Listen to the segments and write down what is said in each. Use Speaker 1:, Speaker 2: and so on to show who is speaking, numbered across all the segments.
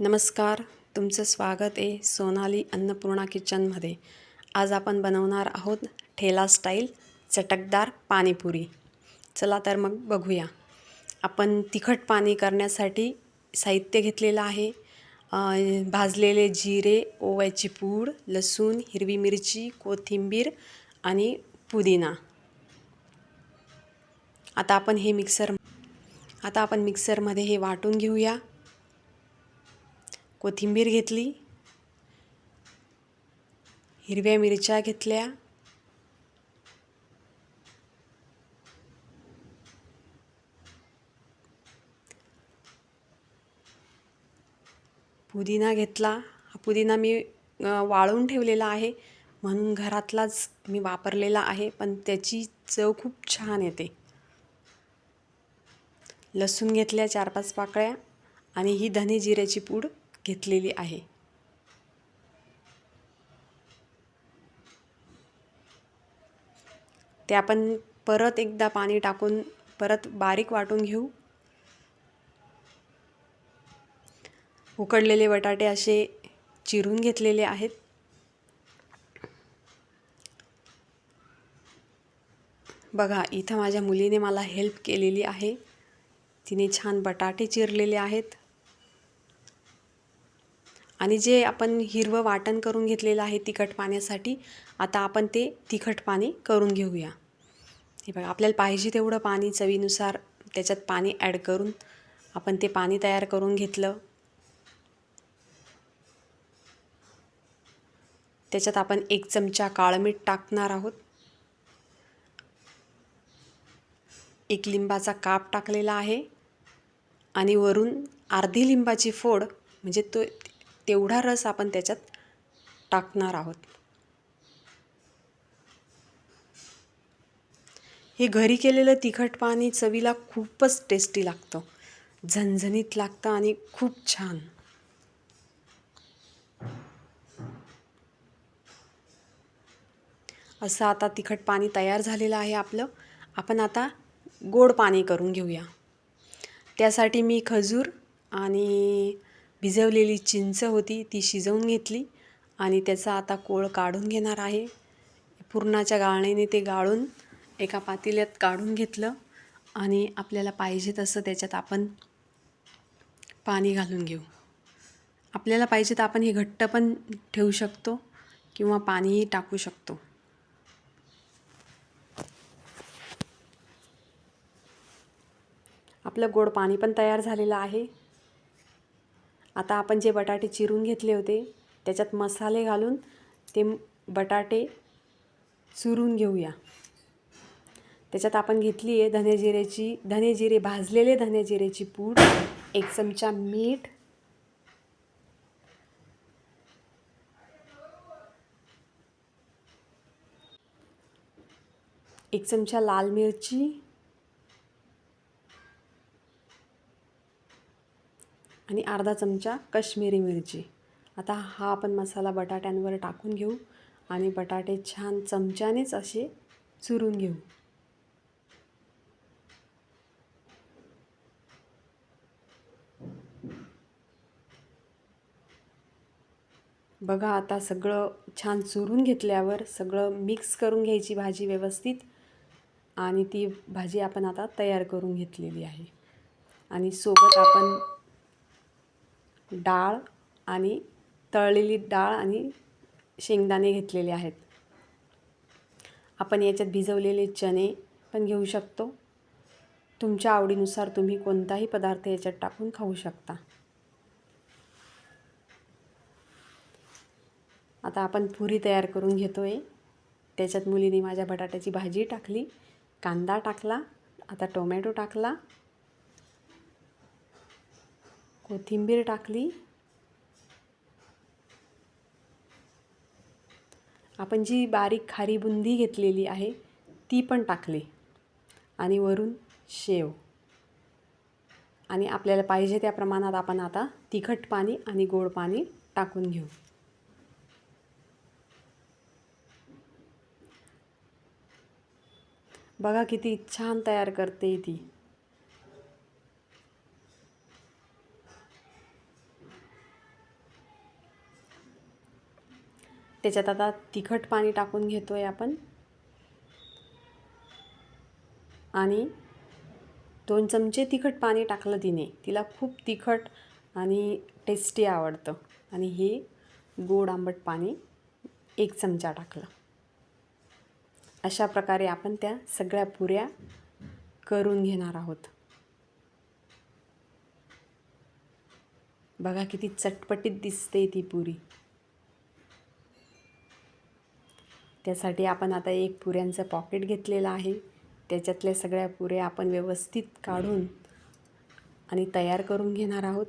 Speaker 1: नमस्कार तुमचं स्वागत आहे सोनाली अन्नपूर्णा किचनमध्ये. आज आपण बनवणार आहोत ठेला स्टाईल चटकदार पाणीपुरी. चला तर मग बघूया. आपण तिखट पाणी करण्यासाठी साहित्य घेतलेलं आहे. भाजलेले जिरे ओव्याची पूड लसूण हिरवी मिरची कोथिंबीर आणि पुदिना. आता आपण हे मिक्सर आता आपण मिक्सरमध्ये हे वाटून घेऊया. कोथिंबीर घेतली हिरव्या मिरच्या घेतल्या पुदिना घेतला. हा पुदिना मी वाळून वाळवून ठेवलेला आहे. म्हणून घरातलाच मी वापरलेला आहे पण त्याची चव खूप छान येते. लसूण घेतल्या चार पाच पाकळ्या आणि ही धने जिऱ्याची पूड. घेतलेली आहे. ते आपण परत एकदा पाणी टाकून परत बारीक वाटून घेऊ. उकडलेले बटाटे असे चिरून घेतलेले आहेत. बघा इथं माझ्या मुलीने मला हेल्प केलेली आहे. तिने छान बटाटे चिरलेले आहेत. आणि जे आपण हिरवं वाटण करून घेतलेलं आहे तिखट पाण्यासाठी आता आपण ते तिखट पाणी करून घेऊया. हे बघा आपल्याला पाहिजे तेवढं पाणी चवीनुसार त्याच्यात पाणी ॲड करून आपण ते पाणी तयार करून घेतलं. त्याच्यात आपण एक चमचा काळं मीठ टाकणार आहोत. एक लिंबाचा काप टाकलेला आहे. आणि वरून अर्धी लिंबाची फोड म्हणजे तो तेवढा रस आपण त्याच्यात टाकणार आहोत. हे घरी केलेलं तिखट पाणी चवीला खूपच टेस्टी लागतं. झणझणीत लागतं आणि खूप छान. असं आता तिखट पाणी तयार झालेलं आहे आपलं. आपण आता गोड पाणी करून घेऊया. त्यासाठी मी खजूर आणि भिजवलेली चिंच होती ती शिजवून घेतली आणि त्याचा आता कोळ काढून घेणार आहे. पुरणाच्या गाळणीने ते गाळून एका पातेल्यात काढून घेतलं आणि आपल्याला पाहिजे तसं त्याच्यात आपण पाणी घालून घेऊ. आपल्याला पाहिजे तर आपण हे घट्ट पण ठेवू शकतो किंवा पाणीही टाकू शकतो. आपलं गोड पाणी पण तयार झालेलं आहे. आता आपण जे बटाटे चिरून घेतले होते त्याच्यात मसाले घालून ते बटाटे चुरून घेऊया. त्याच्यात आपण घेतली आहे धनेजिऱ्याची धनेजिरे धने जिरे भाजलेले धने पूड एक चमचा मीठ एक चमचा लाल मिरची आणि अर्धा चमचा कश्मीरी मिरची. आता हा आपण मसाला बटाट्यांवर टाकून घेऊ आणि बटाटे छान चमच्यानेच असे चुरून घेऊ. बघा आता सगळं छान चुरून घेतल्यावर सगळं मिक्स करून घ्यायची भाजी व्यवस्थित आणि ती भाजी आपण आता तयार करून घेतलेली आहे. आणि सोबत आपण डाळ आणि तळलेली डाळ आणि शेंगदाणे घेतलेले आहेत. आपण याच्यात भिजवलेले चणे पण घेऊ शकतो. तुमच्या आवडीनुसार तुम्ही कोणताही पदार्थ याच्यात टाकून खाऊ शकता. आता आपण पुरी तयार करून घेतो आहे त्याच्यात मुलीने माझ्या बटाट्याची भाजी टाकली कांदा टाकला आता टोमॅटो टाकला कोथिंबीर टाकली. आपण जी बारीक खारी बुंदी घेतलेली आहे ती पण टाकली. आणि वरून शेव. आणि आपल्याला पाहिजे त्या प्रमाणात आपण आता तिखट पाणी आणि गोड पाणी टाकून घेऊ. बघा किती छान तयार करते ती. त्याच्यात आता तिखट पाणी टाकून घेतो आहे आपण. आणि दोन चमचे तिखट पाणी टाकलं तिने. तिला खूप तिखट आणि टेस्टी आवडतं. आणि हे गोड आंबट पाणी एक चमचा टाकलं. अशा प्रकारे आपण त्या सगळ्या पुऱ्या करून घेणार आहोत. बघा किती चटपटीत दिसते ती पुरी. त्यासाठी आपण आता एक पुऱ्यांचं पॉकेट घेतलेलं आहे. त्याच्यातल्या सगळ्या पुऱ्या आपण व्यवस्थित काढून आणि तयार करून घेणार आहोत.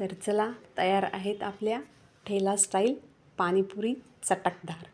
Speaker 1: तर चला तयार आहेत आपल्या ठेला स्टाईल पाणीपुरी चटकदार.